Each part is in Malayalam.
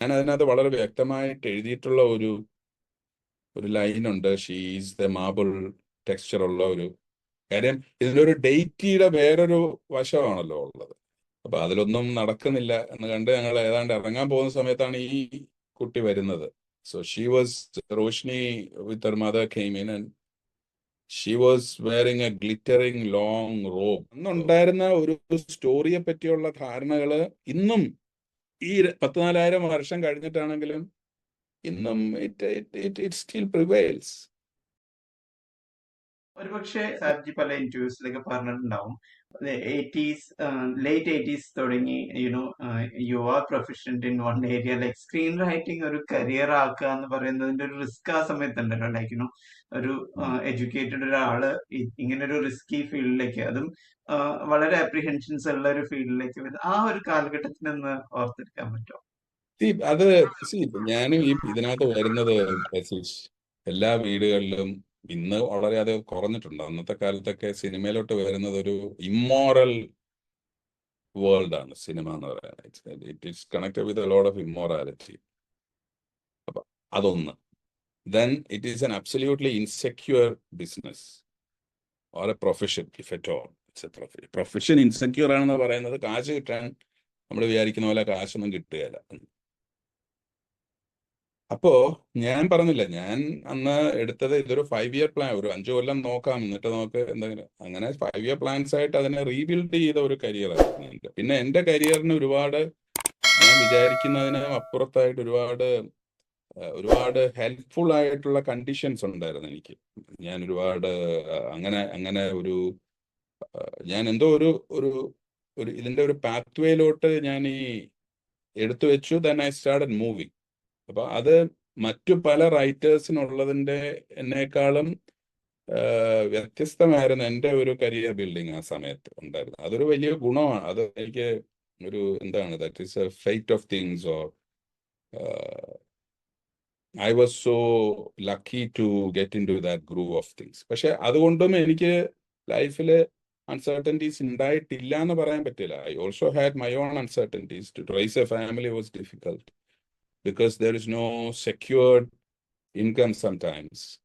ഞാൻ അതിനകത്ത് വളരെ വ്യക്തമായിട്ട് എഴുതിയിട്ടുള്ള ഒരു ഒരു ലൈനുണ്ട് ഷീസ് ദ മാബിൾ ടെക്സ്ചർ ഉള്ള ഒരു കാര്യം. ഇതിലൊരു ഡേറ്റിയുടെ വേറൊരു വശമാണല്ലോ ഉള്ളത്. അപ്പൊ അതിലൊന്നും നടക്കുന്നില്ല എന്ന് കണ്ട് ഞങ്ങൾ ഏതാണ്ട് ഇറങ്ങാൻ പോകുന്ന സമയത്താണ് ഈ കുട്ടി വരുന്നത്. So she was Roshni with mother came she was wearing a glittering long robe അന്നുണ്ടായിരുന്ന ഒരു സ്റ്റോറിയെ പറ്റിയുള്ള ധാരണകൾ ഇന്നും ഈ പത്ത് നാലായിരം വർഷം കഴിഞ്ഞിട്ടാണെങ്കിലും ഇന്നും it it it still prevails ഒരുപക്ഷെ സാർജി പല ഇന്റർവ്യൂസിലൊക്കെ പറഞ്ഞിട്ടുണ്ടാവും. എയ്റ്റീസ് ലേറ്റ് എയ്റ്റീസ് തുടങ്ങി you know you are professional in one area like screen writing ഒരു കരിയർ ആക്കുക എന്ന് പറയുന്നതിന്റെ ഒരു റിസ്ക് ആ സമയത്ത് ഉണ്ടല്ലോ ലൈക്ക് യുനോ ഒരു എഡ്യൂക്കേറ്റഡ് ഒരാൾ ഇങ്ങനെ ഒരു റിസ്കി ഫീൽഡിലേക്ക് അതും വളരെ അപ്രിഹെൻഷൻസ് ഉള്ള ഒരു ഫീൽഡിലേക്ക് ആ ഒരു കാലഘട്ടത്തിൽ നിന്ന് ഓർത്തെടുക്കാൻ പറ്റുമോ? അത് ഞാൻ ഈ ഇതിനകത്ത് വരുന്നത് എല്ലാ വീടുകളിലും ഇന്ന് വളരെ അത് കുറഞ്ഞിട്ടുണ്ട്. അന്നത്തെ കാലത്തൊക്കെ സിനിമയിലോട്ട് വരുന്നത് ഒരു ഇമ്മോറൽ വേൾഡ് ആണ് സിനിമ എന്ന് പറയുന്നത് it is connected with load of immorality അപ്പൊ അതൊന്ന്. Then it is an absolutely insecure business or a profession, if at all. It's a profession. Profession insecure ആണെന്ന് പറയുന്നത് കാശ് കിട്ടാൻ നമ്മൾ വിചാരിക്കുന്ന പോലെ കാശൊന്നും കിട്ടുകയില്ല അപ്പോ ഞാൻ പറഞ്ഞില്ല ഞാൻ അന്ന് എടുത്തത് ഇതൊരു ഫൈവ് ഇയർ പ്ലാൻ ഒരു അഞ്ചു കൊല്ലം നോക്കാം എന്നിട്ട് നമുക്ക് എന്തെങ്കിലും അങ്ങനെ ഫൈവ് ഇയർ പ്ലാൻസ് ആയിട്ട് അതിനെ റീബിൽഡ് ചെയ്ത ഒരു കരിയർ ആയിരുന്നു എന്റെ പിന്നെ എന്റെ കരിയറിന് ഒരുപാട് ഞാൻ വിചാരിക്കുന്നതിന് അപ്പുറത്തായിട്ട് ഒരുപാട് ഒരുപാട് ഹെൽപ്ഫുൾ ആയിട്ടുള്ള കണ്ടീഷൻസ് ഉണ്ടായിരുന്നു എനിക്ക്. ഞാൻ ഒരുപാട് അങ്ങനെ അങ്ങനെ ഒരു ഞാൻ എന്തോ ഒരു ഒരു ഒരു ഇതിന്റെ ഒരു പാത്വേയിലോട്ട് ഞാൻ ഈ എടുത്തു വെച്ചു ദൻ ഐ സ്റ്റാർട്ട് മൂവിങ് അപ്പൊ അത് മറ്റു പല റൈറ്റേഴ്സിനുള്ളതിന്റെ എന്നേക്കാളും വ്യത്യസ്തമായിരുന്നു എന്റെ ഒരു കരിയർ ബിൽഡിങ് ആ സമയത്ത് ഉണ്ടായിരുന്നു അതൊരു വലിയ ഗുണമാണ്. അത് എനിക്ക് ഒരു എന്താണ് that is a fight of things or I was so lucky to get in to that groove of things പക്ഷെ അതുകൊണ്ടും എനിക്ക് ലൈഫിൽ അൺസർട്ടന്റീസ് ഉണ്ടായിട്ടില്ല എന്ന് പറയാൻ പറ്റില്ല I also had my own uncertainties to raise a family was difficult because there is no secured income sometimes.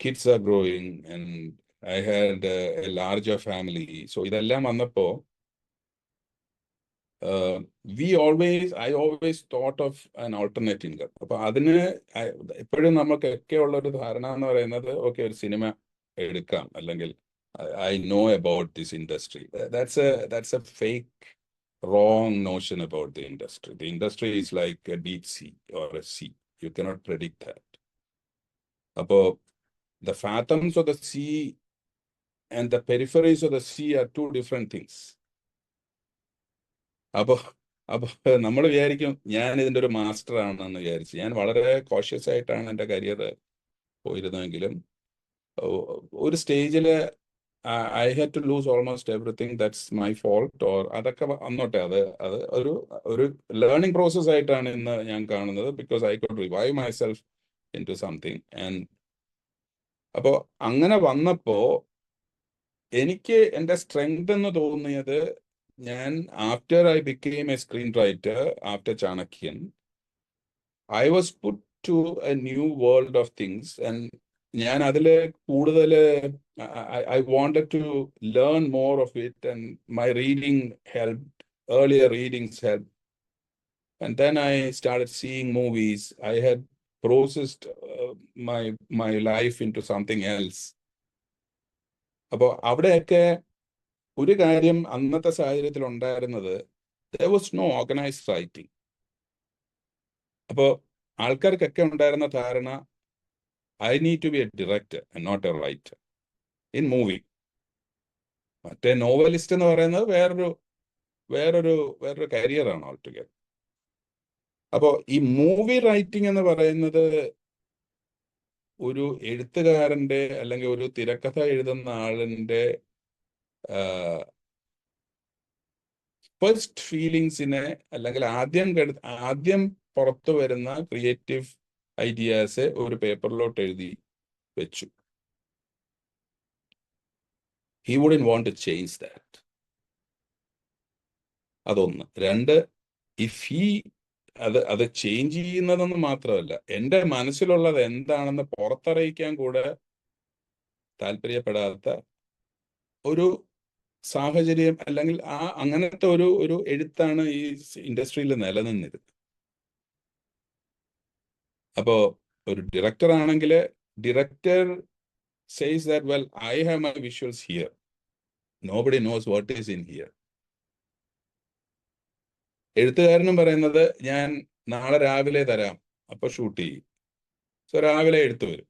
Kids are growing and I had a, a larger family. So ഇതെല്ലാം വന്നപ്പോ uh, we always, I always thought of an alternate income. അപ്പൊ അതിന് I- എപ്പോഴും നമുക്കൊക്കെ ഉള്ള ഒരു ധാരണ എന്ന് പറയുന്നത് ഓക്കെ ഒരു സിനിമ എടുക്കാം അല്ലെങ്കിൽ I know about this industry that's a that's a fake wrong notion about the industry. The industry is like a deep sea or a sea. You cannot predict that. About the fathoms of the sea and the peripheries of the sea are two different things. അപ്പോ അപ്പൊ നമ്മൾ വിചാരിക്കും ഞാൻ ഇതിന്റെ ഒരു മാസ്റ്റർ ആണെന്ന് വിചാരിച്ചു. ഞാൻ വളരെ കോഷ്യസ് ആയിട്ടാണ് എന്റെ കരിയർ പോയിരുന്നെങ്കിലും ഒരു സ്റ്റേജിൽ I have to lose almost everything that's my fault or അതൊക്കെ വന്നോട്ടെ അത് അത് ഒരു ഒരു ലേണിംഗ് പ്രോസസ് ആയിട്ടാണ് ഇന്ന് ഞാൻ കാണുന്നത്. Because I could revive my self in to something and അപ്പോൾ അങ്ങനെ വന്നപ്പോ എനിക്ക് എന്റെ സ്ട്രെങ്ത് എന്ന് തോന്നിയത് ഞാൻ after I became a screen writer after Chanakyan I was put to a new world of things and ഞാൻ അതിൽ കൂടുതൽ I wanted to learn more of it and my reading help earlier readings help and then I start seeing movies I had processed my my life in to something else അപ്പോൾ അവിടെയൊക്കെ ഒരു കാര്യം അന്നത്തെ സാഹചര്യത്തിൽ ഉണ്ടായിരുന്നത് the was no organised writing അപ്പോ ആൾക്കാർക്കൊക്കെ ഉണ്ടായിരുന്ന ധാരണ I need to be a director not a writer in movie മറ്റേ നോവലിസ്റ്റ് എന്ന് പറയുന്നത് വേറൊരു വേറൊരു വേറൊരു കരിയറാണ് ഓൾ അപ്പോ ഈ മൂവി റൈറ്റിംഗ് എന്ന് പറയുന്നത് ഒരു എഴുത്തുകാരന്റെ അല്ലെങ്കിൽ ഒരു തിരക്കഥ എഴുതുന്ന ആളിന്റെ ഫസ്റ്റ് ഫീലിങ്സിനെ അല്ലെങ്കിൽ ആദ്യം ആദ്യം പുറത്തു വരുന്ന ക്രിയേറ്റീവ് ഐഡിയാസ് ഒരു പേപ്പറിലോട്ട് എഴുതി വെച്ചു. He wouldn't want to change that അതൊന്ന്. രണ്ട് ഇഫ് ഹി അത് അത് ചേഞ്ച് ചെയ്യുന്നതെന്ന് മാത്രമല്ല എന്റെ മനസ്സിലുള്ളത് എന്താണെന്ന് പുറത്തറിയിക്കാൻ കൂടെ താല്പര്യപ്പെടാത്ത ഒരു സാഹചര്യം അല്ലെങ്കിൽ ആ അങ്ങനത്തെ ഒരു ഒരു എഴുത്താണ് ഈ ഇൻഡസ്ട്രിയിൽ നിലനിന്നിരുന്നത്. അപ്പോ ഒരു ഡിറക്ടർ ആണെങ്കിൽ director says that well i have my visuals here. Nobody knows what is in here എഴുത്തുകാരനും പറയുന്നത് ഞാൻ നാളെ രാവിലെ തരാം. അപ്പൊ ഷൂട്ട് ചെയ്യും. സോ രാവിലെ എഴുത്തു വരും.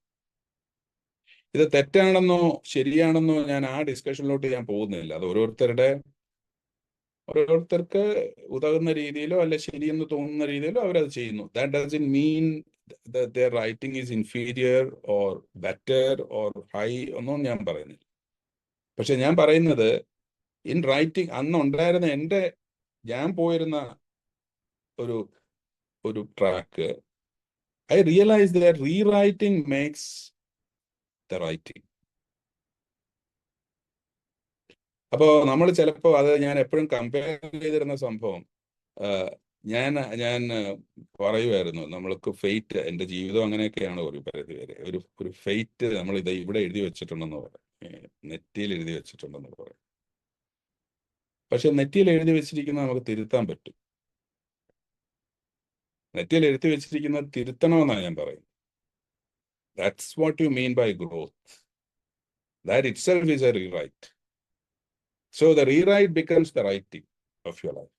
ഇത് തെറ്റാണെന്നോ ശരിയാണെന്നോ ഞാൻ ആ ഡിസ്കഷനിലോട്ട് ഞാൻ പോകുന്നില്ല. അത് ഓരോരുത്തരുടെ ഓരോരുത്തർക്ക് ഉതകുന്ന രീതിയിലോ അല്ല ശരിയെന്ന് തോന്നുന്ന രീതിയിലോ അവരത് ചെയ്യുന്നു. That does in mean their writing is inferior or better or high ഒന്നും ഞാൻ പറയുന്നില്ല. പക്ഷെ ഞാൻ പറയുന്നത് ഇൻ റൈറ്റിംഗ് അന്ന് ഉണ്ടായിരുന്ന എന്റെ ഞാൻ പോയിരുന്ന ഒരു ഒരു track I realise the rewriting makes the writing അപ്പോ നമ്മൾ ചിലപ്പോൾ അത് ഞാൻ എപ്പോഴും കമ്പയർ ചെയ്തിരുന്ന സംഭവം ഞാൻ ഞാൻ പറയുമായിരുന്നു നമ്മൾക്ക് ഫെയ്റ്റ് എന്റെ ജീവിതം അങ്ങനെയൊക്കെയാണ് ഒരു പരിധി വരെ. ഒരു ഒരു ഫെയ്റ്റ് നമ്മൾ ഇത് ഇവിടെ എഴുതി വെച്ചിട്ടുണ്ടെന്ന് പറയാം. നെറ്റിയിൽ എഴുതി വെച്ചിട്ടുണ്ടെന്ന് പറയാം. പക്ഷെ നെറ്റിയിൽ എഴുതി വെച്ചിരിക്കുന്ന നമുക്ക് തിരുത്താൻ പറ്റും. നെറ്റിയിൽ എഴുതി വെച്ചിരിക്കുന്നത് തിരുത്തണമെന്നാണ് ഞാൻ പറയുന്നത്. That's what you mean by growth. That itself is a rewrite. So the rewrite becomes the writing of your life.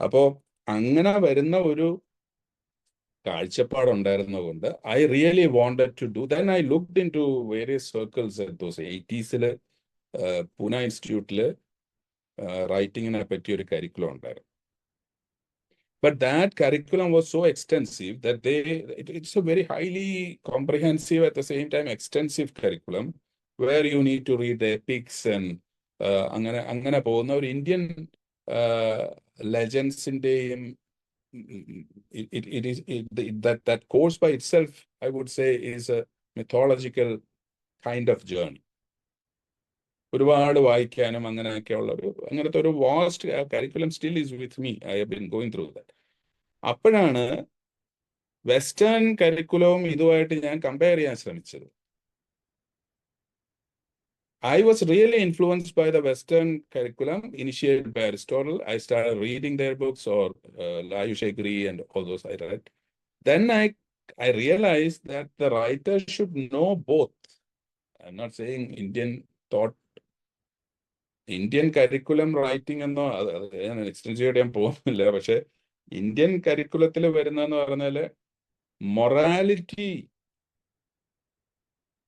അപ്പോ അങ്ങനെ വരുന്ന ഒരു കാഴ്ചപ്പാടുണ്ടായിരുന്നതുകൊണ്ട് I really wanted to do then I looked in to various circles those എയ്റ്റീസിൽ Pune ഇൻസ്റ്റിറ്റ്യൂട്ടിൽ റൈറ്റിങ്ങിനെ പറ്റിയ ഒരു കരിക്കുലം ഉണ്ടായിരുന്നു But that curriculum was so extensive that they, it, it's a very highly comprehensive, at the same time, extensive curriculum where you need to read the epics and uh, അങ്ങനെ അങ്ങനെ പോകുന്ന ഒരു Indian ലെജൻസിന്റെയും it, it is it, that that course by itself i would say is a ഒരുപാട് വായിക്കാനും അങ്ങനെയൊക്കെ ഉള്ള ഒരു അങ്ങനത്തെ ഒരു vast curriculum still is with me I been going through that അപ്പോഴാണ് വെസ്റ്റേൺ കരിക്കുലവും ഇതുമായിട്ട് ഞാൻ കമ്പയർ ചെയ്യാൻ ശ്രമിച്ചത്. I was really influenced by the western curriculum initiated by Aristotle I start reading their books or Lajos Egri and all those I write then I I realise that the writer should know both I am not saying Indian thought Indian curriculum writing എന്നോ ഞാൻ എക്സ്റ്റൻസീവ് ചെയ്യാൻ പോകുന്നില്ല. പക്ഷെ ഇന്ത്യൻ കരിക്കുലത്തിൽ വരുന്നതെന്ന് പറഞ്ഞാൽ morality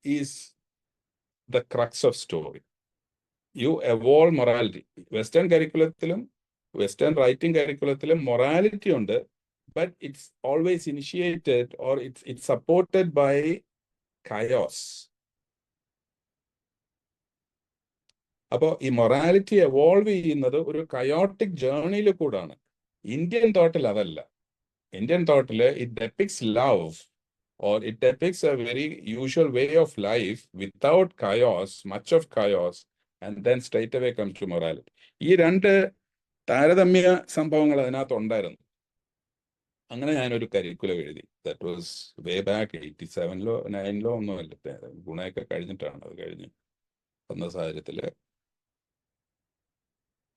is the crux of story you evolve morality western കരിക്കുലത്തിലും western writing കരിക്കുലത്തിലും മൊറാലിറ്റി ഉണ്ട്. But it's always initiated or it's it supported by chaos അപ്പോൾ ഈ മൊറാലിറ്റി എവോൾവ് ചെയ്യുന്നത് ഒരു കയോട്ടിക് ജേർണിയിൽ കൂടാണ്. ഇന്ത്യൻ തോട്ടിൽ അതല്ല. ഇന്ത്യൻ തോട്ടിൽ it depicts love or it depicts a very usual way of life without chaos much of chaos and then straight away comes to morality ഈ രണ്ട് താരതമ്യ സംഭവങ്ങൾ അതിനകത്ത് ഉണ്ടായിരുന്നു. അങ്ങനെ ഞാനൊരു കരിക്കുലം എഴുതി. That was way back eighty സെവനിലോ നയനിലോ ഒന്നും അല്ല ഗുണയൊക്കെ കഴിഞ്ഞിട്ടാണ് അത് കഴിഞ്ഞ് വന്ന സാഹചര്യത്തിൽ.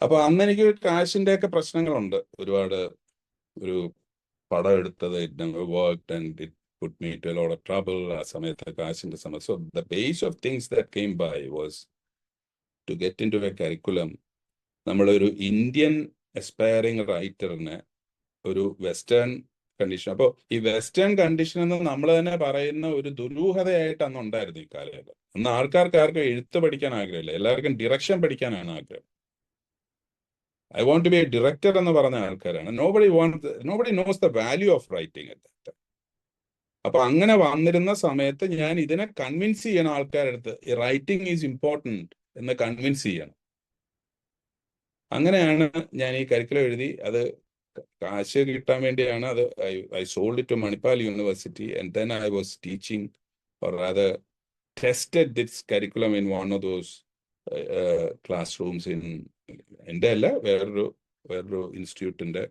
അപ്പൊ അന്ന് എനിക്ക് കാശിന്റെ ഒക്കെ പ്രശ്നങ്ങളുണ്ട്. ഒരുപാട് ഒരു പടം എടുത്തത് ഇറ്റ് ആ ആൻഡ് ഇറ്റ് സമയത്ത് so the base of things that came by was to get into a curriculum. നമ്മളൊരു ഇന്ത്യൻ എസ്പയറിംഗ് റൈറ്ററിന് ഒരു വെസ്റ്റേൺ കണ്ടീഷൻ അപ്പോൾ ഈ വെസ്റ്റേൺ കണ്ടീഷൻ എന്ന് നമ്മൾ തന്നെ പറയുന്ന ഒരു ദുരൂഹതയായിട്ട് അന്ന് ഉണ്ടായിരുന്നു ഈ കാലയളവ് അന്ന് ആൾക്കാർക്ക് ആർക്കും എഴുത്ത് പഠിക്കാൻ ആഗ്രഹമില്ല. എല്ലാവർക്കും ഡിറക്ഷൻ പഠിക്കാനാണ് ആഗ്രഹം. I want to be a director എന്ന് പറഞ്ഞ ആൾക്കാരാണ്. Nobody want nobody knows the value of writing അപ്പൊ അങ്ങനെ വന്നിരുന്ന സമയത്ത് ഞാൻ ഇതിനെ കൺവിൻസ് ചെയ്യണം ആൾക്കാരടുത്ത് ഈ റൈറ്റിംഗ് ഈസ് ഇമ്പോർട്ടന്റ് എന്ന് കൺവിൻസ് ചെയ്യണം. അങ്ങനെയാണ് ഞാൻ ഈ കരിക്കുലം എഴുതി. അത് കാശ് കിട്ടാൻ വേണ്ടിയാണ്. അത് I I sold to Manipal university and then I was teaching or അത് tested its curriculum in one of those class rooms in എന്റെ അല്ല വേറൊരു വേറൊരു ഇൻസ്റ്റിറ്റ്യൂട്ടിന്റെ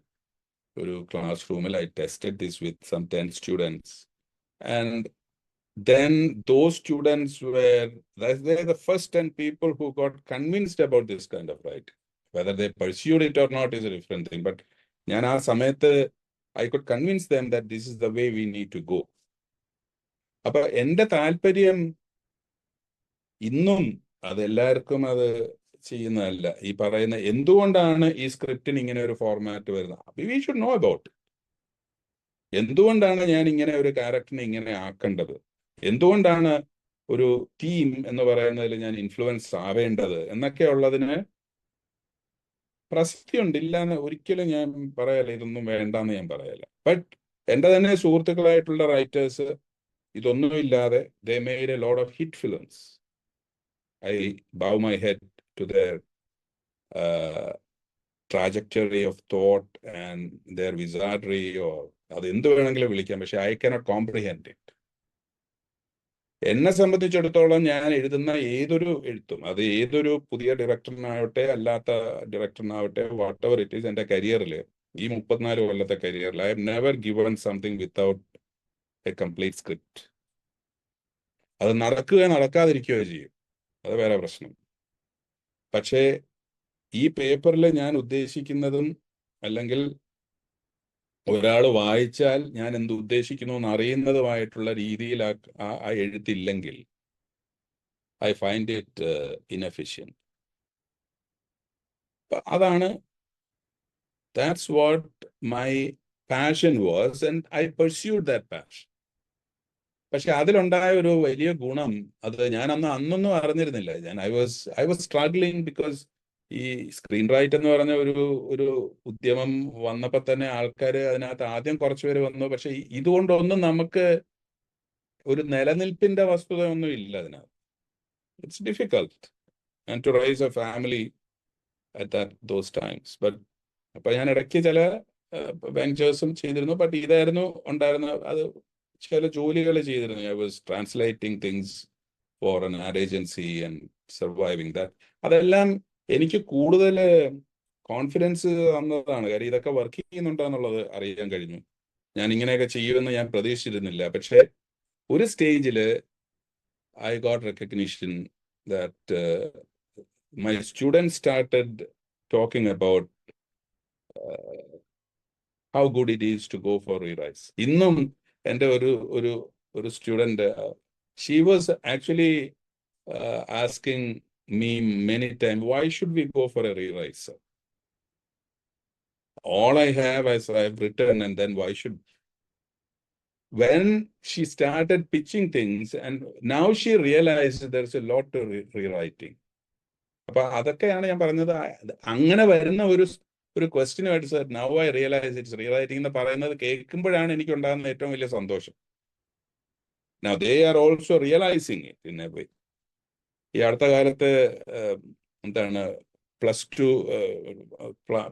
ഒരു ക്ലാസ് റൂമിൽ I tested this with some ten students and then those students were the first ten people who got convinced about this kind of right whether the pursued it or not is a different thing but ഞാൻ ആ സമയത്ത് I could convince them that this is the way we need to go അപ്പൊ എന്റെ താല്പര്യം ഇന്നും അത് എല്ലാവർക്കും അത് ചെയ്യുന്നതല്ല. ഈ പറയുന്ന എന്തുകൊണ്ടാണ് ഈ സ്ക്രിപ്റ്റിന് ഇങ്ങനെ ഒരു ഫോർമാറ്റ് വരുന്നത്? വി ഷുഡ് നോ അബൌട്ട് എന്തുകൊണ്ടാണ് ഞാൻ ഇങ്ങനെ ഒരു ക്യാരക്ടറിനെ ഇങ്ങനെ ആക്കേണ്ടത്? എന്തുകൊണ്ടാണ് ഒരു ടീം എന്ന് പറയുന്നതിൽ ഞാൻ ഇൻഫ്ലുവൻസ് ആവേണ്ടത്? എന്നൊക്കെ ഉള്ളതിന് പ്രസക്തിയുണ്ട് ഇല്ല എന്ന് ഒരിക്കലും ഞാൻ പറയല ഇതൊന്നും വേണ്ടെന്ന് ഞാൻ പറയല ബട്ട് എന്റെ തന്നെ സുഹൃത്തുക്കളായിട്ടുള്ള writers ഇതൊന്നുമില്ലാതെ they made a lot of hit films I my head to their uh, trajectory of thought and their wizardry or അത് എന്ത് വേണമെങ്കിലും വിളിക്കാം. പക്ഷെ ഐ കനോട്ട് കോംപ്രിഹെൻഡ് ഇറ്റ് എന്നെ സംബന്ധിച്ചിടത്തോളം ഞാൻ എഴുതുന്ന ഏതൊരു എഴുത്തും അത് ഏതൊരു പുതിയ ഡയറക്ടറിനാവട്ടെ അല്ലാത്ത ഡയറക്ടറിനാവട്ടെ വാട്ട് എവർ ഇറ്റ് ഈസ് എന്റെ കരിയറിൽ ഈ മുപ്പത്തിനാല് കൊല്ലത്തെ കരിയറിൽ I have never given something without a complete script അത് നടക്കുകയോ നടക്കാതിരിക്കുകയോ ചെയ്യും. അത് വേറെ പ്രശ്നം. പക്ഷേ ഈ പേപ്പറിൽ ഞാൻ ഉദ്ദേശിക്കുന്നതും അല്ലെങ്കിൽ ഒരാൾ വായിച്ചാൽ ഞാൻ എന്ത് ഉദ്ദേശിക്കുന്നു എന്ന് അറിയുന്നതുമായിട്ടുള്ള രീതിയിൽ ആ എഴുത്തില്ലെങ്കിൽ ഐ ഫൈൻഡ് ഇറ്റ് ഇൻഎഫിഷ്യൻ അതാണ് that's what my passion was and I pursued that passion പക്ഷെ അതിലുണ്ടായ ഒരു വലിയ ഗുണം അത് ഞാൻ അന്ന് അന്നൊന്നും അറിഞ്ഞിരുന്നില്ല. ഞാൻ I was I was struggling because ഈ സ്ക്രീൻ റൈറ്റ് എന്ന് പറഞ്ഞ ഒരു ഒരു ഉദ്യമം വന്നപ്പോൾ തന്നെ ആൾക്കാർ അതിനകത്ത് ആദ്യം കുറച്ചുപേര് വന്നു. പക്ഷെ ഇതുകൊണ്ടൊന്നും നമുക്ക് ഒരു നിലനിൽപ്പിന്റെ വസ്തുത ഒന്നും ഇല്ല അതിനകത്ത്. It's difficult to raise a family at that those times but അപ്പൊ ഞാൻ ഇടയ്ക്ക് ചില വെഞ്ചേഴ്സും ചെയ്തിരുന്നു. ബട്ട് ഇതായിരുന്നു ഉണ്ടായിരുന്ന അത് ചില ജോലികൾ ചെയ്തിരുന്നു. I was translating things for an ad agency and surviving that അതെല്ലാം എനിക്ക് കൂടുതൽ കോൺഫിഡൻസ് തന്നതാണ്. കാര്യം ഇതൊക്കെ വർക്ക് ചെയ്യുന്നുണ്ടെന്നുള്ളത് അറിയാൻ കഴിഞ്ഞു. ഞാൻ ഇങ്ങനെയൊക്കെ ചെയ്യുമെന്ന് ഞാൻ പ്രതീക്ഷിച്ചിരുന്നില്ല. പക്ഷെ ഒരു സ്റ്റേജിൽ I got recognition that my student started talking about how good it is to go for rewrites ഇന്നും എന്റെ ഒരു ഒരു ഒരു student she was actually asking me many time why should we go for a sir? All I have is I've written, and then why should. When she started pitching things, and now she realized there's a lot to re- rewriting. അപ്പൊ അതൊക്കെയാണ് ഞാൻ പറഞ്ഞത് അങ്ങനെ വരുന്ന ഒരു ഒരു ക്വസ്റ്റിനുമായിട്ട് sir now I realise it's rewriting എന്ന് പറയുന്നത് കേൾക്കുമ്പോഴാണ് എനിക്ക് ഉണ്ടാകുന്ന ഏറ്റവും വലിയ സന്തോഷം. Now they are also realising it in a ഈ അടുത്ത കാലത്ത് എന്താണ് plus two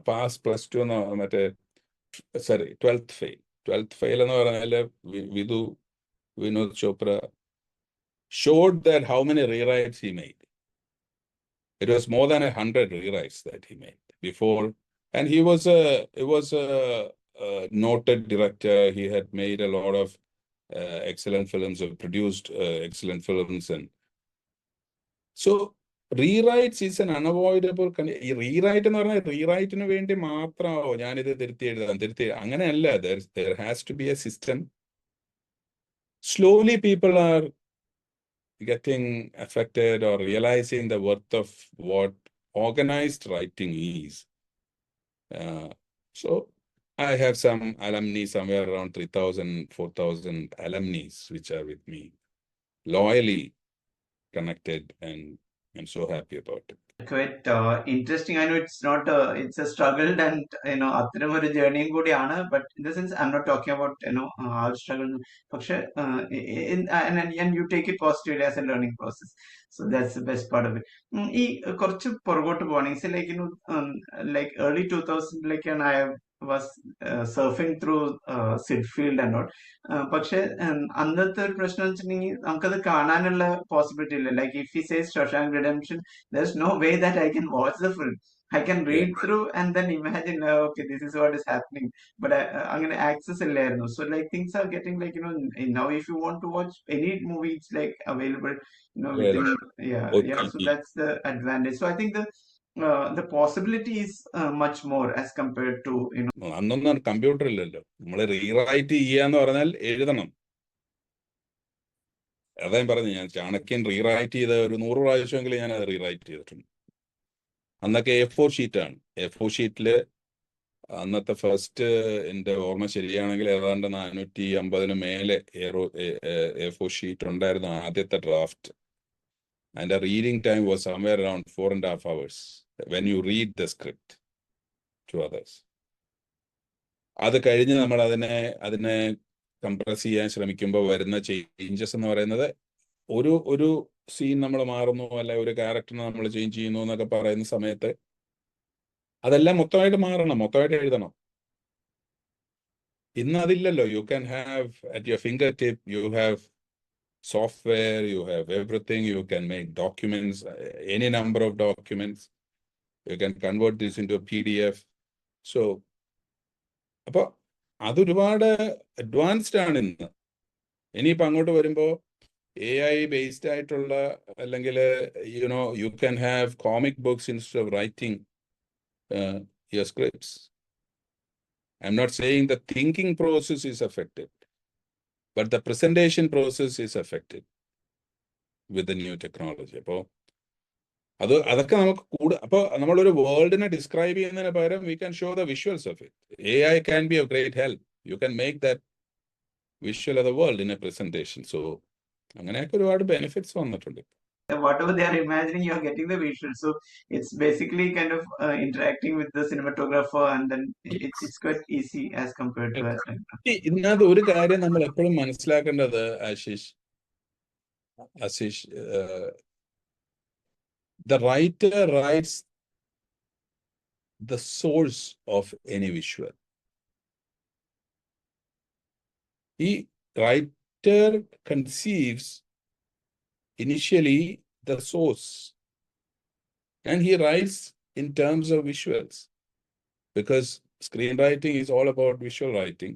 pass plus two എന്ന് മറ്റേ sorry twelfth fail twelfth fail എന്ന് പറഞ്ഞാൽ Vidhu Vinod Chopra showed that how many rewrites he made it was more than a hundred rewrites that he made before and he was it was noted director he had made a lot of excellent films, produced uh, excellent films and so rewrites is an unavoidable ഈ റീറൈറ്റ് എന്ന് പറഞ്ഞാൽ റീറൈറ്റിന് വേണ്ടി മാത്രമാവോ? ഞാനിത് തിരുത്തി എഴുതാൻ തിരുത്തി അങ്ങനെയല്ല. There has to be a system slowly people are getting affected or realising the worth of what organised writing is Uh, so I have some alumni somewhere around 3,000, 4,000 alumni which are with me loyally connected and I'm so happy about it. Quite uh, interesting. I know it's not uh, it's a struggled and you know അത്തരം ഒരു ജേർണിയും കൂടിയാണ് but in the sense I'm not talking about you know ആ ഒരു സ്ട്രഗിൾ പക്ഷെ you take it positively as a learning process so that's the best part of it ഈ കുറച്ച് പുറകോട്ട് പോകണമെങ്കിൽ like like early two തൗസൻഡിലേക്കാണ് I was surfing through Syd Field and not പക്ഷെ അന്നത്തെ ഒരു പ്രശ്നം വെച്ചിട്ടുണ്ടെങ്കിൽ നമുക്കത് കാണാനുള്ള പോസിബിലിറ്റി ഇല്ല like if you say Shawshank Redemption there is no way that I can watch the film I can Yeah. read through and then imagine, uh, okay, this is what is happening. But I, uh, അങ്ങനെ access ഇല്ലായിരുന്നു. So like things are getting like, you know, n- now if you want to watch any movie, it's like available, you know, Well, within, yeah, yeah. So OTT. that's the advantage. So I think the uh, possibilities much more as compared know, അന്നൊന്നും കമ്പ്യൂട്ടർ ഇല്ലല്ലോ. നമ്മൾ റീറൈറ്റ് ചെയ്യാന്ന് പറഞ്ഞാൽ എഴുതണം. അതാ ഞാൻ പറഞ്ഞു ഞാൻ ചാണക്യൻ റീറൈറ്റ് ചെയ്ത ഒരു നൂറ് പ്രാവശ്യമെങ്കിലും ഞാൻ അത് റീറൈറ്റ് ചെയ്തിട്ടുണ്ട്. അന്നൊക്കെ എ ഫോർ ഷീറ്റാണ് എ ഫോർ ഷീറ്റിൽ അന്നത്തെ ഫസ്റ്റ് എന്റെ ഓർമ്മ ശരിയാണെങ്കിൽ ഏതാണ്ട് നാനൂറ്റി അമ്പതിന് മേലെ എയറോ എ ഫോർ ഷീറ്റ് ഉണ്ടായിരുന്നു ആദ്യത്തെ ഡ്രാഫ്റ്റ് അതിന്റെ reading time was somewhere around four and half hours when you read the script to others അത് കഴിഞ്ഞ് നമ്മൾ അതിനെ അതിനെ കംപ്രസ് ചെയ്യാൻ ശ്രമിക്കുമ്പോൾ വരുന്ന ചേഞ്ചസ് എന്ന് പറയുന്നത് ഒരു ഒരു സീൻ നമ്മൾ മാറുന്നു അല്ലെ ഒരു ക്യാരക്ടറിനെ നമ്മൾ ചേഞ്ച് ചെയ്യുന്നു എന്നൊക്കെ പറയുന്ന സമയത്ത് അതെല്ലാം മൊത്തമായിട്ട് മാറണം മൊത്തമായിട്ട് എഴുതണം. ഇന്ന് അതില്ലല്ലോ. You can have at your finger tip you have software you have have you can make documents any number of number of documents. You can convert this into a PDF. So, അപ്പോൾ അതൊരുപാട് അഡ്വാൻസ്ഡ് ആണ് ഇന്ന് ഇനിയിപ്പോൾ അങ്ങോട്ട് വരുമ്പോൾ എ ഐ ബേസ്ഡ് ആയിട്ടുള്ള അല്ലെങ്കിൽ you know you can have comic books instead of writing your scripts I'm not saying the thinking process is affected but the presentation process is affected with the new technology അപ്പോൾ അത് അതൊക്കെ നമുക്ക് കൂടുതൽ അപ്പോൾ നമ്മളൊരു വേൾഡിനെ ഡിസ്ക്രൈബ് ചെയ്യുന്നതിന് പകരം we can show the visuals of it A I can be a great help you can make that visual of the world in a presentation so അങ്ങനെയൊക്കെ ഒരുപാട് ബെനിഫിറ്റ്സ് വന്നിട്ടുണ്ട്. Whatever they are imagining, you are getting the visual. So it's basically kind of uh, interacting with the cinematographer, and then it's it's quite easy as compared to ഇതിനകത്ത് ഒരു കാര്യം നമ്മൾ എപ്പോഴും മനസ്സിലാക്കേണ്ടത് Ashish Ashish the writer writes the source of any visual. The writer conceives initially the source and he writes in terms of visuals because screenwriting is all about visual writing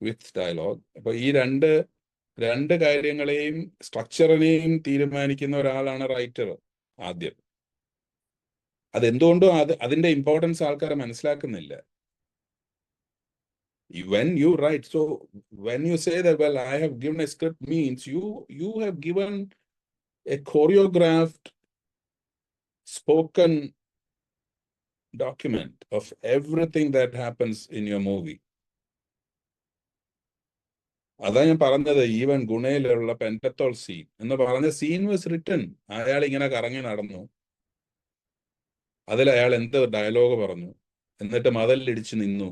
with dialogue അപ്പൊ ഈ രണ്ട് രണ്ട് കാര്യങ്ങളെയും സ്ട്രക്ചറിനെയും തീരുമാനിക്കുന്ന ഒരാളാണ് റൈറ്റർ ആദ്യം അതെന്തുകൊണ്ടും അത് അതിന്റെ ഇമ്പോർട്ടൻസ് ആൾക്കാരെ മനസ്സിലാക്കുന്നില്ല when you write so when you say that well i have given a script means you you have given a choreographed spoken document of everything that happens in your movie അതാ ഞാൻ പറഞ്ഞത് ഈവൻ ഗുണയിലുള്ള പെന്റത്തോൾ സീൻ എന്ന് പറഞ്ഞ സീൻ വാസ് റിട്ടൺ അയാൾ ഇങ്ങനെ കറങ്ങി നടന്നു. അതിൽ അയാൾ എന്ത് ഡയലോഗ് പറഞ്ഞു? എന്നിട്ട് മതലിടിച്ച് നിന്നു.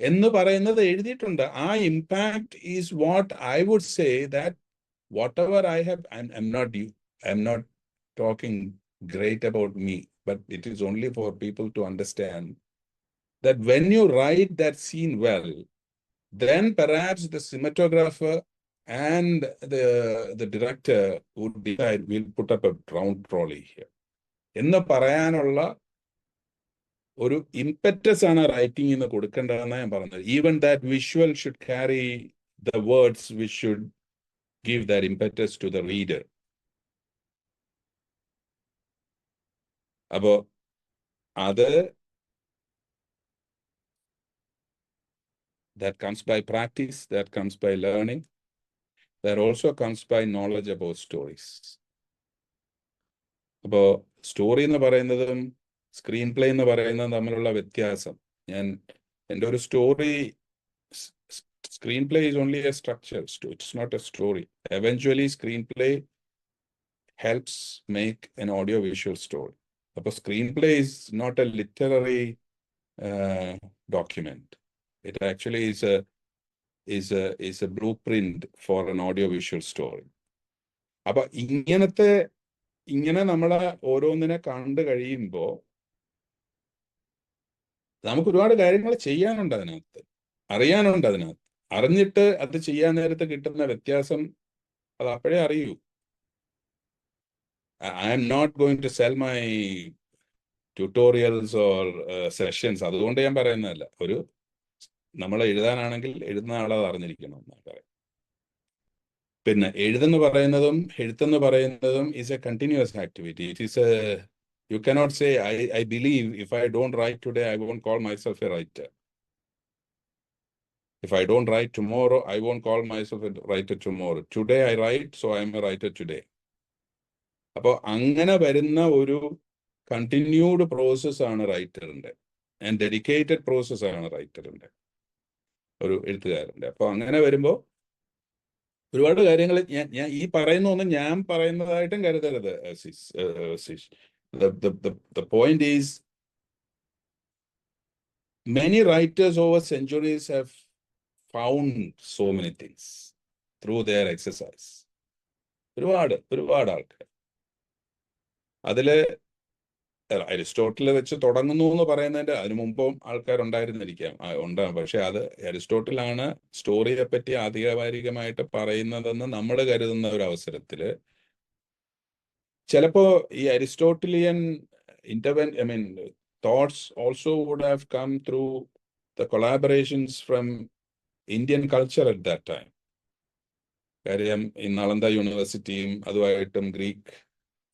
എന്ന് പറയുന്നത് എഴുതിയിട്ടുണ്ട്. ആ impact is what I would say that whatever I have I'm not you I'm not talking great about me but it is only for people to understand that when you write that scene well, then perhaps the cinematographer and the, the director would decide we'll put up a round trolley here. എന്ന് പറയാനുള്ള ഒരു ഇമ്പറ്റസ് ആണ് റൈറ്റിംഗിന് കൊടുക്കേണ്ടതെന്നാണ് ഞാൻ പറഞ്ഞത് even that visual should carry the words which should give that impetus to the reader അപ്പോ അത് that comes by practice, that comes by learning, that also comes by knowledge about stories. അപ്പോൾ സ്റ്റോറി എന്ന് പറയുന്നതും സ്ക്രീൻ പ്ലേ എന്ന് പറയുന്നതും തമ്മിലുള്ള വ്യത്യാസം. ഞാൻ എന്റെ ഒരു story screenplay is only a structure it's not a story eventually screenplay helps make an audio visual story അപ്പോൾ screenplay is not a literary document it actually is a is a is a blueprint for an audio visual story. അപ്പൊ ഇങ്ങനത്തെ ഇങ്ങനെ നമ്മളെ ഓരോന്നിനെ കണ്ടു കഴിയുമ്പോൾ നമുക്ക് ഒരുപാട് കാര്യങ്ങൾ ചെയ്യാനുണ്ട് അതിനകത്ത്. അറിയാനുണ്ട് അതിനകത്ത്. അറിഞ്ഞിട്ട് അത് ചെയ്യാൻ നേരത്ത് കിട്ടുന്ന വ്യത്യാസം അത് അപ്പോഴേ അറിയൂ. I am not going to sell my tutorials or sessions അതുകൊണ്ട് ഞാൻ പറയുന്നതല്ല. ഒരു നമ്മൾ എഴുതാനാണെങ്കിൽ എഴുതുന്ന ആളത് അറിഞ്ഞിരിക്കണം എന്നാണ് പറയുന്നത് പിന്നെ എഴുതെന്ന് പറയുന്നതും എഴുത്തെന്ന് പറയുന്നതും is a continuous activity it is a you cannot say I I believe if I don't write today I won't call myself a writer if I don't write tomorrow I won't call myself a writer tomorrow today I write so I'm a writer today അപ്പോൾ അങ്ങനെ വരുന്ന ഒരു കണ്ടിന്യൂഡ് പ്രോസസ് ആണ് റൈറ്ററിന്റെ ആൻഡ് ഡെഡിക്കേറ്റഡ് പ്രോസസ് ആണ് റൈറ്ററിന്റെ ഒരു എഴുത്തുകാരന്റെ അപ്പോൾ അങ്ങനെ വരുമ്പോൾ ഒരുപാട് കാര്യങ്ങൾ ഞാൻ ഞാൻ ഈ പറയുന്ന ഒന്നും ഞാൻ പറയുന്നതായിട്ടും കരുതരുത് the point is many writers over centuries have found so many things through their exercise ഒരുപാട് ഒരുപാട് ആൾക്കാർ അതിൽ അരിസ്റ്റോട്ടിൽ വെച്ച് തുടങ്ങുന്നു എന്ന് പറയുന്നതിന്റെ അതിനു മുമ്പും ആൾക്കാരുണ്ടായിരുന്നിരിക്കാം. ഉണ്ട്. പക്ഷെ അത് അരിസ്റ്റോട്ടിലാണ് സ്റ്റോറിയെ പറ്റി ആധികാരികമായിട്ട് പറയുന്നതെന്ന് നമ്മൾ കരുതുന്ന ഒരു അവസരത്തിൽ ചിലപ്പോ ഈ Aristotelian intervention I mean thoughts also would have come through the collaborations from Indian culture at that time കാര്യം ഈ നളന്ദ യൂണിവേഴ്സിറ്റിയും അതുമായിട്ടും ഗ്രീക്ക്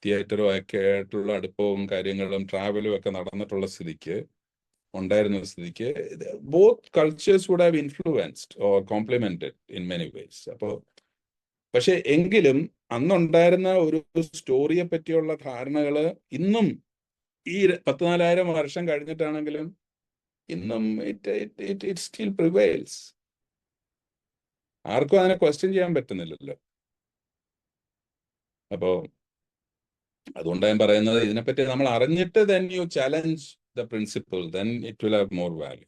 തിയേറ്ററും ഒക്കെ ആയിട്ടുള്ള അടുപ്പവും കാര്യങ്ങളും ട്രാവലും ഒക്കെ നടന്നിട്ടുള്ള സ്ഥിതിക്ക് ഉണ്ടായിരുന്ന സ്ഥിതിക്ക് both cultures would have influenced or complemented in many ways അപ്പോൾ പക്ഷെ എങ്കിലും അന്നുണ്ടായിരുന്ന ഒരു സ്റ്റോറിയെ പറ്റിയുള്ള ധാരണകൾ ഇന്നും ഈ പത്ത് നാലായിരം വർഷം കഴിഞ്ഞിട്ടാണെങ്കിലും ഇന്നും it it it still prevails ആർക്കും അതിനെ ക്വസ്റ്റ്യൻ ചെയ്യാൻ പറ്റുന്നില്ലല്ലോ. അപ്പോ അതുകൊണ്ട് ഞാൻ പറയുന്നത് ഇതിനെപ്പറ്റി നമ്മൾ അറിഞ്ഞിട്ട് then you challenge the principle then it will have more value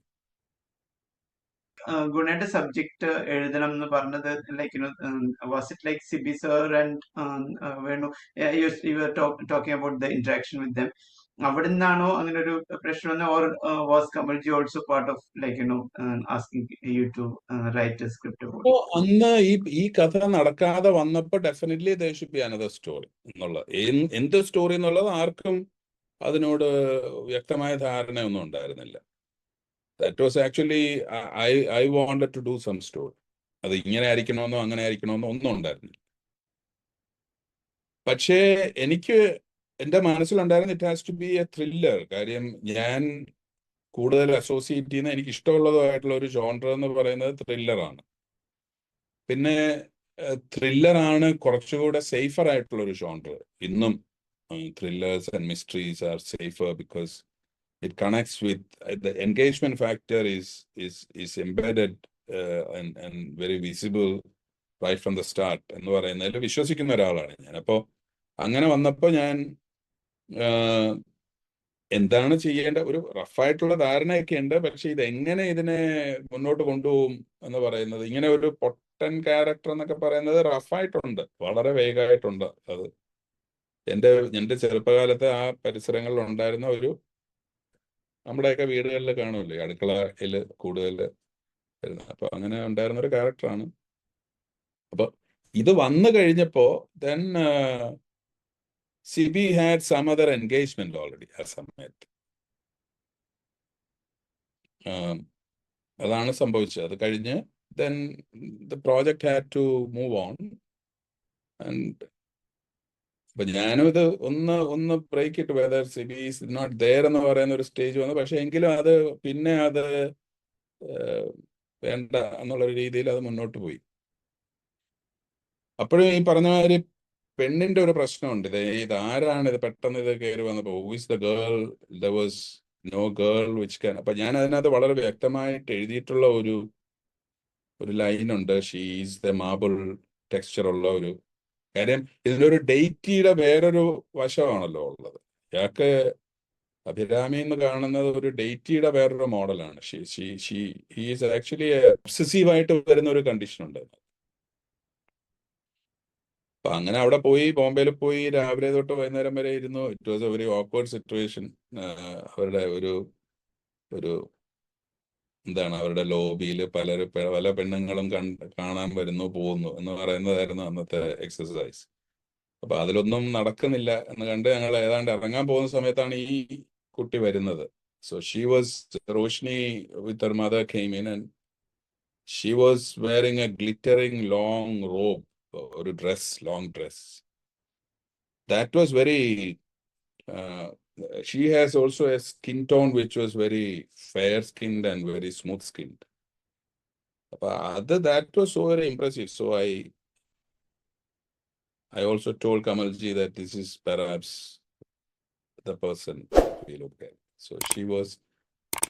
ഗുണയുടെ subject എഴുതണം എന്ന് പറഞ്ഞത് like you was it like Sibi sir and Venu you talking about the interaction with them അവിടെ നിന്നാണോ അങ്ങനെ ഒരു പ്രശ്നം വന്ന or was Kamalji also part of like you know asking you to write script അപ്പോ അന്ന് ഈ ഈ കഥ നടക്കാതെ വന്നപ്പോൾ definitely they should be another story എന്നുള്ള എന്ത് സ്റ്റോറി എന്നുള്ളത് ആർക്കും അതിനോട് വ്യക്തമായ ധാരണയൊന്നും ഉണ്ടായിരുന്നില്ല. That was actually I I wanted to do some story അത് ഇങ്ങനെ ആയിരിക്കണമെന്നോ അങ്ങനെ ആയിരിക്കണമെന്നോ ഒന്നും ഉണ്ടായിരുന്നില്ല. പക്ഷേ എനിക്ക് എന്റെ മനസ്സിലുണ്ടായിരുന്ന it has to be a thriller കാര്യം ഞാൻ കൂടുതൽ അസോസിയേറ്റ് ചെയ്യുന്ന എനിക്ക് ഇഷ്ടമുള്ളതുമായിട്ടുള്ള ഒരു ജോൺഡർ എന്ന് പറയുന്നത് ത്രില്ലറാണ് പിന്നെ ത്രില്ലറാണ് കുറച്ചുകൂടെ സേഫർ ആയിട്ടുള്ള ഒരു ജോൺഡർ ഇന്നും thrillers and mysteries are safer because it connects with the engagement factor is is is embedded very visible right from the start എന്ന് പറയുന്നതിൽ വിശ്വസിക്കുന്ന ഒരാളാണ് ഞാൻ. അപ്പോൾ അങ്ങനെ വന്നപ്പോൾ ഞാൻ എന്താണ് ചെയ്യേണ്ട? ഒരു റഫായിട്ടുള്ള ധാരണയൊക്കെ ഉണ്ട് പക്ഷെ ഇത് എങ്ങനെ ഇതിനെ മുന്നോട്ട് കൊണ്ടുപോകും എന്ന് പറയുന്നത് ഇങ്ങനെ ഒരു പൊട്ടൻ ക്യാരക്ടർ എന്നൊക്കെ പറയുന്നത് റഫായിട്ടുണ്ട്. വളരെ വേഗമായിട്ടുണ്ട് അത്. എന്റെ എന്റെ ചെറുപ്പകാലത്ത് ആ പരിസരങ്ങളിൽ ഉണ്ടായിരുന്ന ഒരു നമ്മുടെയൊക്കെ വീടുകളിൽ കാണുമല്ലോ അടുക്കളയിൽ കൂടുതൽ വരുന്നത് അപ്പൊ അങ്ങനെ ഉണ്ടായിരുന്ന ഒരു ക്യാരക്ടറാണ് അപ്പൊ ഇത് വന്നു കഴിഞ്ഞപ്പോ then Sibi had some other engagement already ആ സമയത്ത്. അതാണ് സംഭവിച്ചത്. അത് കഴിഞ്ഞ് then the project had to move on and അപ്പൊ ഞാനും ഇത് ഒന്ന് ഒന്ന് ബ്രേക്ക് ഇട്ട്. Whether Sibi is not there എന്ന് പറയുന്ന ഒരു സ്റ്റേജ് വന്നു. പക്ഷെ എങ്കിലും അത് പിന്നെ അത് വേണ്ട എന്നുള്ള രീതിയിൽ അത് മുന്നോട്ട് പോയി. അപ്പോഴും ഈ പറഞ്ഞ മാതിരി പെണ്ണിന്റെ ഒരു പ്രശ്നമുണ്ട്. ഇത് ഇത് ആരാണ് ഇത് പെട്ടെന്ന് ഇത് കയറി വന്നപ്പോ who's the girl the was no girl which can അപ്പൊ ഞാൻ അതിനകത്ത് വളരെ വ്യക്തമായിട്ട് എഴുതിയിട്ടുള്ള ഒരു ഒരു ലൈൻ ഉണ്ട് ഷീസ് ദ മാബിൾ ടെക്സ്ചർ ഉള്ള ഒരു കാര്യം. ഇതിനൊരു ഡേറ്റിയുടെ വേറൊരു വശമാണല്ലോ ഉള്ളത്. ഇയാൾക്ക് അഭിരാമി എന്ന് കാണുന്നത് ഒരു ഡേറ്റിയുടെ വേറൊരു മോഡലാണ്. She she she is actually obsessive ആയിട്ട് വരുന്ന ഒരു കണ്ടീഷൻ ഉണ്ട്. അപ്പൊ അങ്ങനെ അവിടെ പോയി ബോംബെയിൽ പോയി രാവിലെ തൊട്ട് വൈകുന്നേരം വരെ ഇരുന്നു. It was a very awkward situation അവരുടെ ഒരു ഒരു എന്താണ് അവരുടെ ലോബിയിൽ പലരും പല പെണ്ണുങ്ങളും കാണാൻ വരുന്നു പോകുന്നു എന്ന് പറയുന്നതായിരുന്നു അന്നത്തെ എക്സസൈസ് അപ്പൊ അതിലൊന്നും നടക്കുന്നില്ല എന്ന് കണ്ട് ഞങ്ങൾ ഏതാണ്ട് ഇറങ്ങാൻ പോകുന്ന സമയത്താണ് ഈ കുട്ടി വരുന്നത്. So she was Roshni with mother in and she was wearing a glittering long robe. ഒരു dress long dress that was very uh, she has also a skin tone which was very fair skinned and very smooth skinned അപ്പൊ അത് that was so very impressive so i i also told kamalji that this is perhaps the person we look at so she was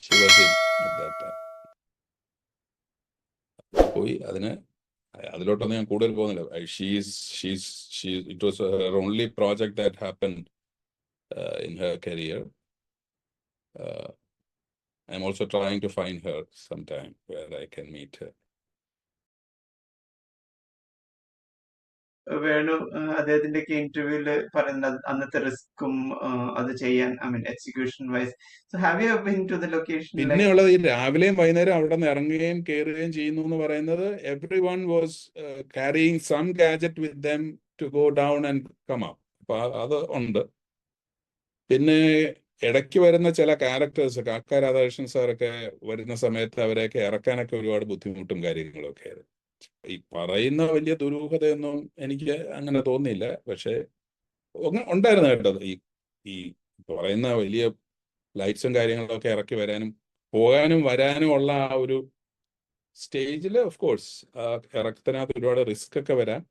she was in at that time പോയി അതിന് അതിലോട്ടൊന്നും ഞാൻ കൂടുതൽ പോകുന്നില്ല. She's she's she it was her only project that happen in her career I'm also trying to find her some time where I can meet her Venu അദ്ദേഹത്തിന്റെ ഒക്കെ ഇന്റർവ്യൂൽ പറയുന്നത് അന്നത്തെ റിസ്ക്കും അത് ചെയ്യാൻ I mean execution wise so have you been to the location പിന്നെയുള്ളത് ഈ രാവിലെയും വൈകുന്നേരം അവിടെ നിന്ന് ഇറങ്ങുകയും കയറുകയും ചെയ്യുന്നു എന്ന് പറയുന്നത് everyone was carrying some gadget with them to go down and come up അപ്പൊ അത് ഉണ്ട്. പിന്നെ ഇടയ്ക്ക് വരുന്ന ചില ക്യാരക്ടേഴ്സ് കാക്ക രാധാകൃഷ്ണൻ സാറൊക്കെ വരുന്ന സമയത്ത് അവരെയൊക്കെ ഇറക്കാനൊക്കെ ഒരുപാട് ബുദ്ധിമുട്ടും കാര്യങ്ങളൊക്കെ ആയിരുന്നു. ഈ പറയുന്ന വലിയ ദുരൂഹതയൊന്നും എനിക്ക് അങ്ങനെ തോന്നിയില്ല. പക്ഷെ ഉണ്ടായിരുന്നു കേട്ടോ ഈ ഈ പറയുന്ന വലിയ ലൈറ്റ്സും കാര്യങ്ങളൊക്കെ ഇറക്കി വരാനും പോകാനും വരാനും ഉള്ള ആ ഒരു സ്റ്റേജിൽ ഓഫ് കോഴ്സ് ഇറക്കത്തിനകത്ത് ഒരുപാട് റിസ്ക് ഒക്കെ വരാം.